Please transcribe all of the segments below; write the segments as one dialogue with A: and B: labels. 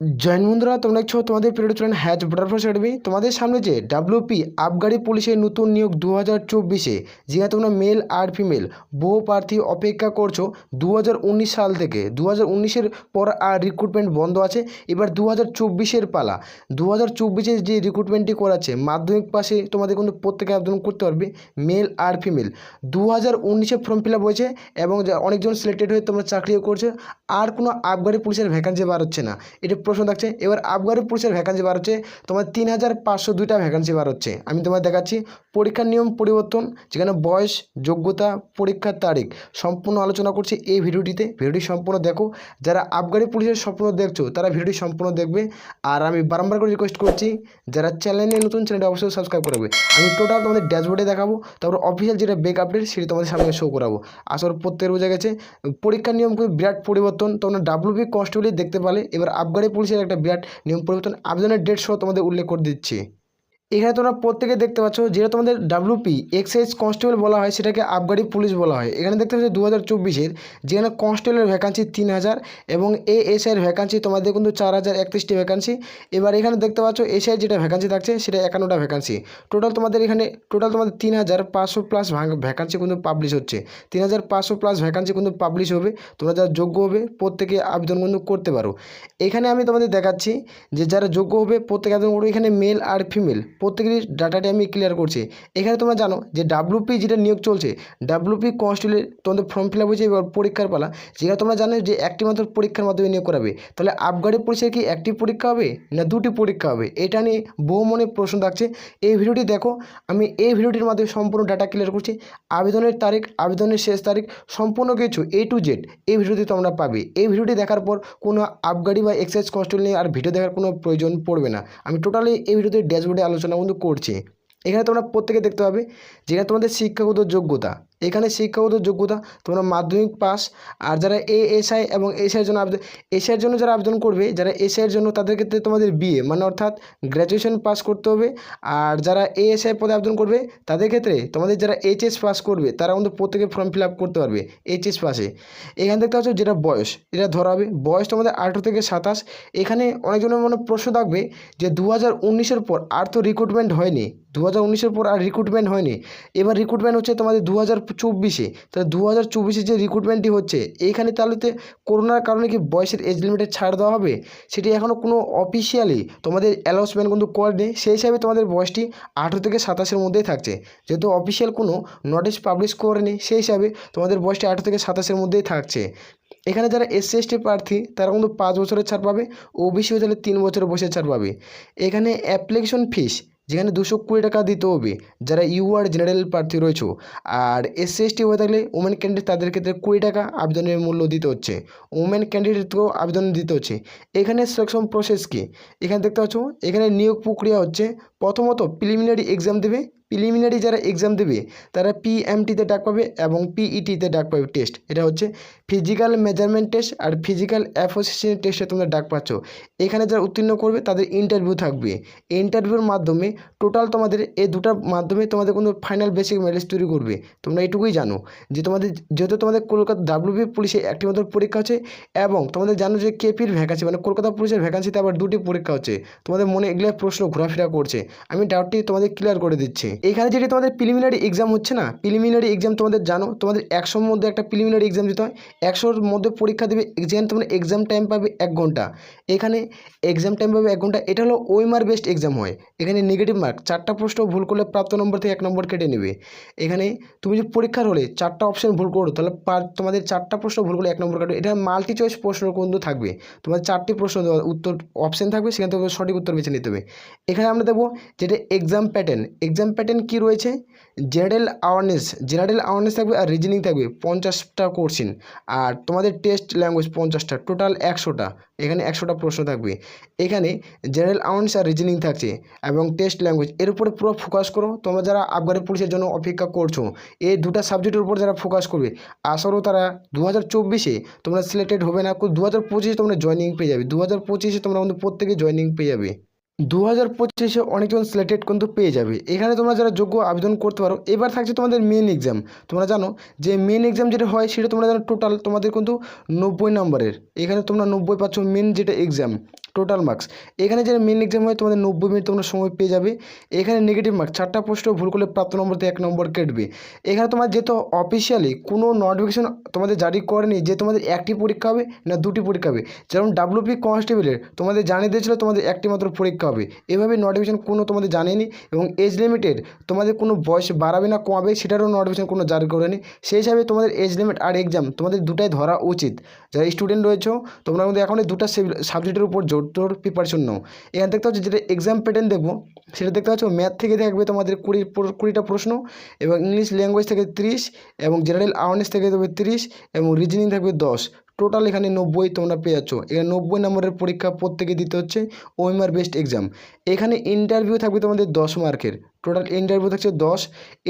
A: Join বন্ধুরা তোমরা দেখছ, তোমাদের প্রিয় চ্যানেল হ্যাচ বাটারফ্লাই একাডেমি তোমাদের সামনে যে ডাব্লিউপি আবগারি পুলিশের নতুন নিয়োগ দু হাজার চব্বিশে, যেখানে তোমরা মেল আর ফিমেল বহু প্রার্থী অপেক্ষা করছ দু হাজার উনিশ সাল থেকে। দু হাজার পর আর রিক্রুটমেন্ট বন্ধ আছে, এবার দু হাজার পালা। দু হাজার যে রিক্রুটমেন্টটি করাচ্ছে, মাধ্যমিক পাশে তোমাদের কিন্তু প্রত্যেকে আবেদন করতে পারবে মেল আর ফিমেল দু হাজার ফর্ম ফিল আপ হয়েছে এবং অনেকজন সিলেক্টেড হয়ে তোমরা চাকরিও করছে, আর কোনো আবগারি পুলিশের ভ্যাকান্সি বার হচ্ছে না। এটা প্রশ্ন থাকছে, এবার আবগারি পুলিশের ভ্যাকান্সি বার হচ্ছে, তোমার তিন হাজার পাঁচশো দুইটা ভ্যাকান্সি বার হচ্ছে। আমি তোমার দেখাচ্ছি পরীক্ষার নিয়ম পরিবর্তন, যেখানে বয়স, যোগ্যতা, পরীক্ষার তারিখ, সম্পূর্ণ আলোচনা করছি এই ভিডিওটিতে। ভিডিওটি সম্পূর্ণ দেখো। যারা আবগারি পুলিশের স্বপ্ন দেখছ, তারা ভিডিওটি সম্পূর্ণ দেখবে। আর আমি বারম্বার করে রিকোয়েস্ট করছি, যারা চ্যানেলে নতুন চ্যানেলটা অবশ্যই সাবস্ক্রাইব করবে আমি টোটাল তোমাদের ড্যাশবোর্ডে দেখাবো, তারপর অফিসিয়াল যেটা বেক আপডেট সেটি তোমাদের সামনে শো করাবো। আসল প্রত্যেকের বোঝা গেছে। পরীক্ষার নিয়ম কিন্তু বিরাট পরিবর্তন। তোমরা ডাব্লিউবি কনস্টেবলই দেখতে পালে এবার আবগারি পুলিশের একটা বিরাট নিয়ম পরিবর্তন আবেদনের ডেট সহ তোমাদের উল্লেখ করে দিচ্ছি। এখানে তোমরা প্রত্যেকে দেখতে পাচ্ছ যেটা তোমাদের ডাব্লিউপি এক্সাইজ কনস্টেবল বলা হয়, সেটাকে আবগারি পুলিশ বলা হয়। এখানে দেখতে পাচ্ছ দু হাজার চব্বিশের যেখানে কনস্টেবলের ভ্যাকান্সি তিন হাজার এবং এ এসআইয়ের ভ্যাকান্সি তোমাদের কিন্তু চার হাজার একত্রিশটি ভ্যাকান্সি এবার এখানে দেখতে পাচ্ছ এসআই যেটা ভ্যাকান্সি থাকছে, সেটা একান্নটা ভ্যাকান্সি টোটাল তোমাদের এখানে টোটাল তোমাদের তিন হাজার পাঁচশো প্লাস ভ্যাকান্সি কিন্তু পাবলিশ হচ্ছে। তিন হাজার পাঁচশো প্লাস ভ্যাকান্সি কিন্তু পাবলিশ হবে। তোমরা যারা যোগ্য হবে, প্রত্যেকে আবেদন কিন্তু করতে পারো। এখানে আমি তোমাদের দেখাচ্ছি যে যারা যোগ্য হবে, প্রত্যেকে আবেদন করবে। এখানে মেল আর ফিমেল প্রত্যেকেরই ডাটাটি আমি ক্লিয়ার করছি। এখানে তোমরা জানো যে ডাব্লুপি যেটা নিয়োগ চলছে ডাব্লুপি কনস্টেবলের তোমাদের ফর্ম ফিল আপ হয়েছে এবার পরীক্ষার পালা। যেটা তোমরা জানো যে একটি মাত্র পরীক্ষার মাধ্যমে নিয়োগ করাবে। তাহলে আবগারি পরীক্ষায় কি একটি পরীক্ষা হবে না দুটি পরীক্ষা হবে? এটা নিয়ে বহু মনে প্রশ্ন থাকছে। এই ভিডিওটি দেখো, আমি এই ভিডিওটির মাধ্যমে সম্পূর্ণ ডাটা ক্লিয়ার করছি। আবেদনের তারিখ, আবেদনের শেষ তারিখ, সম্পূর্ণ কিছু এ টু জেড এই ভিডিওটি তোমরা পাবে। এই ভিডিওটি দেখার পর কোনো আবগারি বা এক্সাইজ কনস্টেবল নিয়ে আর ভিডিও দেখার কোনো প্রয়োজন পড়বে না। আমি টোটালি এই ভিডিওতে ড্যাশবোর্ডে আলোচনা কিন্তু করছে। এখানে তোমরা প্রত্যেকে দেখতে পাবে যেখানে তোমাদের শিক্ষাগত যোগ্যতা। এখানে শিক্ষাগত যোগ্যতা, তোমরা মাধ্যমিক পাস, আর যারা এ এসআই এবং এসআইয়ের জন্য আবেদন এসআইয়ের জন্য যারা আবেদন করবে, যারা এসআইয়ের জন্য তাদের ক্ষেত্রে তোমাদের বিএ মানে অর্থাৎ গ্র্যাজুয়েশন পাস করতে হবে, আর যারা এ এএসআই পদে আবেদন করবে, তাদের ক্ষেত্রে তোমাদের যারা এইচএস পাস করবে, তারা কিন্তু প্রত্যেকে ফর্ম ফিল আপ করতে পারবে এইচএস পাসে এখানে দেখতে পাচ্ছ যেটা বয়স, এটা ধরা হবে, বয়স তোমাদের আঠেরো থেকে সাতাশ। এখানে অনেকজনের মনে প্রশ্ন থাকবে যে দু হাজার উনিশের পর আর তো রিক্রুটমেন্ট হয়নি দু হাজার উনিশের পর আর রিক্রুটমেন্ট হয়নি। এবার রিক্রুটমেন্ট হচ্ছে তোমাদের দু হাজার চব্বিশে। তাহলে দু হাজার চব্বিশে যে রিক্রুটমেন্টটি হচ্ছে, এইখানে তাহলে তো করোনার কারণে কি বয়সের এজ লিমিটে ছাড় দেওয়া হবে? সেটি এখনও কোনো অফিসিয়ালি তোমাদের অ্যালাউন্সমেন্ট কিন্তু করেনি সেই হিসাবে তোমাদের বয়সটি আঠেরো থেকে সাতাশের মধ্যেই থাকছে। যেহেতু অফিসিয়াল কোনো নোটিশ পাবলিশ করেনি সেই হিসাবে তোমাদের বয়সটি আঠেরো থেকে সাতাশের মধ্যেই থাকছে। এখানে যারা এসসি এসটি প্রার্থী, তারা কিন্তু পাঁচ বছরের ছাড় পাবে। ও ওবিসি হয়ে তাহলে তিন বছরের বয়সের ছাড় পাবে। এখানে অ্যাপ্লিকেশন ফিস যেখানে দুশো কুড়ি টাকা দিতে হবে, যারা ইউআর জেনারেল প্রার্থী রয়েছে। আর এসসি এসটি হয়ে থাকলে ওমেন ক্যান্ডিডেট তাদের ক্ষেত্রে কুড়ি টাকা আবেদনের মূল্য দিতে হচ্ছে। ওমেন ক্যান্ডিডেটকেও আবেদন দিতে হচ্ছে। এখানে সিলেকশন প্রসেস কী? এখানে দেখতে পাচ্ছ, এখানে নিয়োগ প্রক্রিয়া হচ্ছে। প্রথমত প্রিলিমিনারি এক্সাম দেবে প্রিলিমিনারি যারা এক্সাম দেবে, তারা পিএমটিতে ডাক পাবে এবং পিইটিতে ডাক পাবে টেস্ট এটা হচ্ছে ফিজিক্যাল মেজারমেন্ট টেস্ট আর ফিজিক্যাল অ্যাসোসিয়েশন টেস্টে তোমরা ডাক পাচ্ছ। এখানে যারা উত্তীর্ণ করবে, তাদের ইন্টারভিউ থাকবে। ইন্টারভিউর মাধ্যমে টোটাল তোমাদের এই দুটার মাধ্যমে তোমাদের কোনো ফাইনাল বেসিক মেরিট তৈরি করবে। তোমরা এইটুকুই জানো যে তোমাদের, যেহেতু তোমাদের কলকাতা ডাব্লিউবি পুলিশে একটি মাত্র পরীক্ষা হচ্ছে এবং তোমাদের জানো যে কেপির ভ্যাকান্সি মানে কলকাতা পুলিশের ভ্যাকান্সিতে আবার দুটি পরীক্ষা হচ্ছে। তোমাদের মনে এগুলো প্রশ্ন ঘোরাফেরা করছে। আমি ডাউটটি তোমাদের ক্লিয়ার করে দিচ্ছি। এখানে যেটি তোমাদের প্রিলিমিনারি এক্সাম হচ্ছে না প্রিলিমিনারি এক্সাম তোমাদের জানো, তোমাদের একশোর মধ্যে একটা প্রিলিমিনারি এক্সাম দিতে হয়, একশোর মধ্যে পরীক্ষা দেবে যেখানে তোমরা এক্সাম টাইম পাবে এক ঘণ্টা। এখানে এক্সাম টাইম পাবে এক ঘণ্টা, এটা হলো ওয়েমার বেস্ট এক্সাম হয়। এখানে নেগেটিভ মার্ক চারটা প্রশ্ন ভুল করলে প্রাপ্ত নম্বর থেকে এক নম্বর কেটে নেবে। এখানে তুমি যদি পরীক্ষার হলে চারটা অপশন ভুল করো, তাহলে তোমাদের চারটা প্রশ্ন ভুল করলে এক নম্বর কাটবে এটা মাল্টি চয়েস প্রশ্ন কিন্তু থাকবে। তোমাদের চারটি প্রশ্ন, উত্তর অপশন থাকবে, সেখান থেকে সঠিক উত্তর বেছে নিতে হবে। এখানে আমরা দেখব যেটা এক্সাম প্যাটার্ন এক্সাম প্যাটার্ন কী রয়েছে? জেনারেল অ্যাওয়ারনেস জেনারেল অ্যাওয়ারনেস থাকবে আর রিজনিং থাকবে পঞ্চাশটা কোশ্চিন আর তোমাদের টেস্ট ল্যাঙ্গুয়েজ পঞ্চাশটা টোটাল একশোটা, এখানে একশোটা প্রশ্ন থাকবে। এখানে জেনারেল অ্যাওয়ারনেস আর রিজনিং থাকছে এবং টেস্ট ল্যাঙ্গুয়েজ এর উপরে পুরো ফোকাস করো। তোমরা যারা আবগারি পুলিশের জন্য অপেক্ষা করছ, এই দুটা সাবজেক্টের উপর যারা ফোকাস করবে আসলেও তারা দু হাজার চব্বিশে তোমরা সিলেক্টেড হবে না। দু হাজার পঁচিশে তোমরা জয়নিং পেয়ে যাবে। দু হাজার পঁচিশে তোমরা প্রত্যেকে জয়নিং পেয়ে যাবে। দু হাজার পঁচিশে অনেকজন সিলেক্টেড কিন্তু পেয়ে যাবে। এখানে তোমরা যারা যোগ্য আবেদন করতে পারো, এবার থাকছে তোমাদের মেন এক্সাম তোমরা জানো যে মেন এক্সাম যেটা হয়, সেটা তোমরা জানো টোটাল তোমাদের কিন্তু নব্বই নম্বরের এখানে তোমরা নব্বই পাচ্ছ মেন যেটা এক্সাম টোটাল মার্কস এখানে যে মেন এক্সাম হয়, তোমাদের নব্বই মিনিট তোমরা সময় পেয়ে যাবে। এখানে নেগেটিভ মার্কস চারটা প্রশ্ন ভুল করলে প্রাপ্ত নম্বর এক নম্বর কেটবে। এখানে তোমার যেহেতু অফিসিয়ালি কোনো নোটিফিকেশন তোমাদের জারি করেনি যে তোমাদের একটি পরীক্ষা হবে না দুটি পরীক্ষা হবে, যেমন ডাব্লিউপি কনস্টেবলের তোমাদের জানিয়ে দিয়েছিল তোমাদের একটি মাত্র পরীক্ষা হবে। এভাবে নোটিফিকেশন কোনো তোমাদের জানেনি এবং এজ লিমিটেড তোমাদের কোনো বয়স বাড়াবে না কমাবে সেটারও নোটিফিকেশন কোনো জারি করেনি। সেই হিসাবে তোমাদের এজ লিমিট আর এক্সাম তোমাদের দুটাই ধরা উচিত। যারা স্টুডেন্ট রয়েছে, তোমরা কিন্তু এখন দুটা সাবজেক্টের উপর জোর তোর প্রিপারেশন নাও। এখানে দেখতে হচ্ছে যেটা এক্সাম প্যাটার্ন দেখব, সেটা দেখতে পাচ্ছ ম্যাথ থেকে দেখবে তোমাদের কুড়ি কুড়িটা প্রশ্ন এবং ইংলিশ ল্যাঙ্গুয়েজ থেকে তিরিশ এবং জেনারেল অ্যাওয়ারনেস থেকে দেবে তিরিশ এবং রিজনিং থাকবে দশ। টোটাল এখানে নব্বই তোমরা পেয়ে যাচ্ছ। এখানে নব্বই নম্বরের পরীক্ষা প্রত্যেকে দিতে হচ্ছে, ওএমআর বেস্ট এক্সাম এখানে ইন্টারভিউ থাকবে তোমাদের দশ মার্কের টোটাল ইন্টারভিউ থাকছে দশ।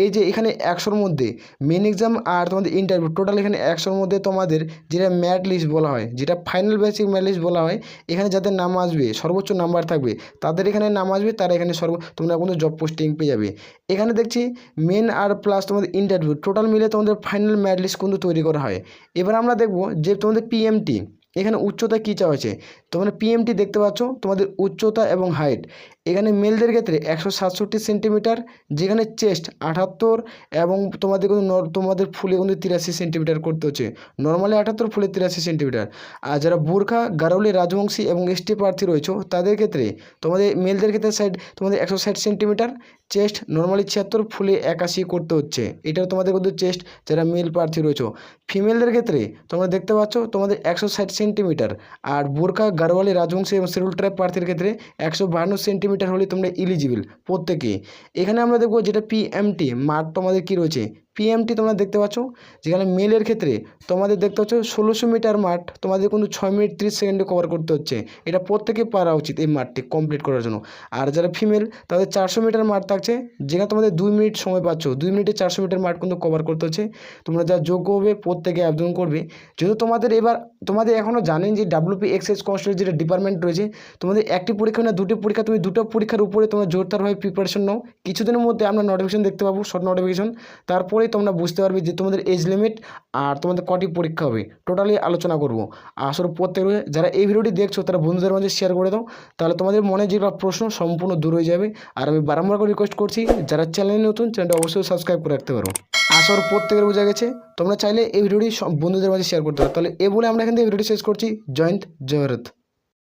A: এই যে এখানে একশোর মধ্যে মেন এক্সাম আর তোমাদের ইন্টারভিউ টোটাল এখানে একশোর মধ্যে তোমাদের যেটা ম্যাট লিস্ট বলা হয়, যেটা ফাইনাল বেসিক ম্যাট লিস্ট বলা হয়, এখানে যাদের নাম আসবে, সর্বোচ্চ নাম্বার থাকবে, তাদের এখানে নাম আসবে, তারা এখানে সর্ব, তোমরা কিন্তু জব পোস্টিং পেয়ে যাবে। এখানে দেখছি মেন আর প্লাস তোমাদের ইন্টারভিউ টোটাল মিলে তোমাদের ফাইনাল ম্যাট লিস্ট কিন্তু তৈরি করা হয়। এবার আমরা দেখব যে তোমাদের পিএমটি এখানে উচ্চতা কী চাওয়া হয়েছে? তোমরা পিএমটি দেখতে পাচ্ছ, তোমাদের উচ্চতা এবং হাইট এখানে মেলদের ক্ষেত্রে একশো সাতষট্টি সেন্টিমিটার, যেখানে চেস্ট আটাত্তর এবং তোমাদের কিন্তু তোমাদের ফুলে কিন্তু তিরাশি সেন্টিমিটার করতে হচ্ছে। নর্মালি আটাত্তর ফুলে তিরাশি সেন্টিমিটার। আর যারা বোরখা গারৌলি রাজবংশী এবং এসটি প্রার্থী রয়েছে, তাদের ক্ষেত্রে তোমাদের মেলদের ক্ষেত্রে সাইড তোমাদের একশো ষাট সেন্টিমিটার, চেস্ট নর্মালি ছিয়াত্তর ফুলে একাশি করতে হচ্ছে। এটা তোমাদের কিন্তু চেস্ট যারা মেল প্রার্থী রয়েছে। ফিমেলদের ক্ষেত্রে তোমরা দেখতে পাচ্ছ তোমাদের একশো ষাট সেন্টিমিটার। আর বোরখা, গারোয়ালি, রাজবংশী এবং শিরুল ট্রাইব প্রার্থীর ক্ষেত্রে একশো বাহান্ন সেন্টিমিটার হলে তোমরা ইলিজিবল প্রত্যেকে। এখানে আমরা দেখব যেটা পিএমটি মাঠ তোমাদের কী রয়েছে? পিএমটি তোমরা দেখতে পাচ্ছ। যেখানে মেলের ক্ষেত্রে তোমাদের দেখতে পাচ্ছ ষোলোশো মিটার মাঠ তোমাদের কিন্তু ছয় মিনিট তিরিশ সেকেন্ডে কভার করতে হচ্ছে। এটা প্রত্যেকে পারা উচিত এই মাঠটি কমপ্লিট করার জন্য। আর যারা ফিমেল তাদের চারশো মিটার মাঠ থাকছে, যেখানে তোমাদের দুই মিনিট সময় পাচ্ছ। দুই মিনিটে চারশো মিটার মাঠ কিন্তু কভার করতে হচ্ছে। তোমরা যা যোগ্য হবে প্রত্যেকে আবেদন করবে। যেহেতু তোমাদের এবার, তোমাদের এখনও জানেন যে ডাব্লিউপি এক্সএস কনস্টেবল যেটা ডিপার্টমেন্ট রয়েছে, তোমাদের একটি পরীক্ষা না, দুটি পরীক্ষা, তুমি দুটো পরীক্ষার উপরে তোমরা জোরদারভাবে প্রিপারেশন নাও। কিছুদিনের মধ্যে আমরা নোটিফিকেশন দেখতে পাবো শর্ট নোটিফিকেশন তারপরেই তোমরা বুঝতে পারবে যে তোমাদের এজ লিমিট আর তোমাদের কটি পরীক্ষা হবে। টোটালি আলোচনা করব। আসলে প্রত্যেক যারা এই ভিডিওটি দেখছ, তারা বন্ধুদের মাঝে শেয়ার করে দাও। তাহলে তোমাদের মনে যে প্রশ্ন সম্পূর্ণ দূর হয়ে যাবে। আর আমি বারংবার করে রিকোয়েস্ট করছি, যারা চ্যানেলে নতুন চ্যানেলটা অবশ্যই সাবস্ক্রাইব করে রাখতে পারো। আসর প্রত্যেকের বোঝা গেছে। তোমরা চাইলে এই ভিডিওটি বন্ধুদের মাঝে শেয়ার করতে পারো। তাহলে এ বলে আমরা এখান থেকে ভিডিওটি শেষ করছি। জয়ন্ত জয় ভারত।